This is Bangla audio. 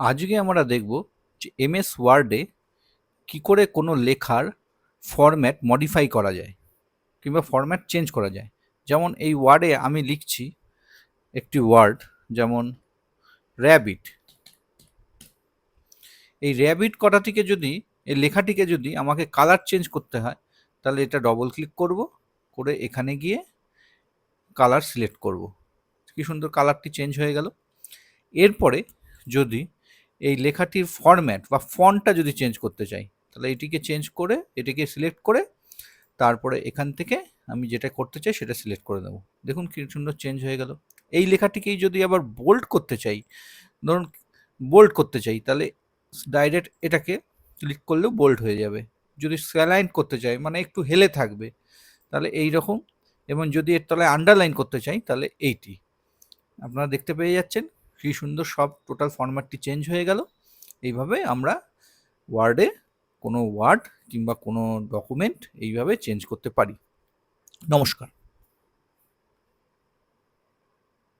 আজকে আমরা দেখব যে এমএস ওয়ার্ডে কি করে কোনো লেখার ফরম্যাট মডিফাই করা যায় কিংবা ফরম্যাট চেঞ্জ করা যায়। যেমন এই ওয়ার্ডে আমি লিখছি একটি ওয়ার্ড যেমন র্যাবিট এই র্যাবিট কটাটিকে যদি, এই লেখাটিকে যদি আমাকে কালার চেঞ্জ করতে হয়, তাহলে এটা ডবল ক্লিক করব, করে এখানে গিয়ে কালার সিলেক্ট করব। কি সুন্দর কালারটি চেঞ্জ হয়ে গেল। এরপরে যদি এই লেখাটির ফরম্যাট বা ফন্টটা যদি চেঞ্জ করতে চাই, তাহলে এটিকে চেঞ্জ করে, এটিকে সিলেক্ট করে, তারপরে এখান থেকে আমি যেটা করতে চাই সেটা সিলেক্ট করে দেবো। দেখুন কি সুন্দর চেঞ্জ হয়ে গেল। এই লেখাটিকেই যদি আবার বোল্ড করতে চাই, ধরুন বোল্ড করতে চাই, তাহলে ডাইরেক্ট এটাকে ক্লিক করলেও বোল্ড হয়ে যাবে। যদি স্যালাইন করতে চাই মানে একটু হেলে থাকবে, তাহলে এই রকম। এবং যদি এর তলায় আন্ডারলাইন করতে চাই, তাহলে এইটি। আপনারা দেখতে পেয়ে যাচ্ছেন কি সুন্দর সব টোটাল ফরম্যাটটি চেঞ্জ হয়ে গেল। এইভাবে আমরা ওয়ার্ডে কোনো ওয়ার্ড কিংবা কোনো ডকুমেন্ট এইভাবে চেঞ্জ করতে পারি। নমস্কার।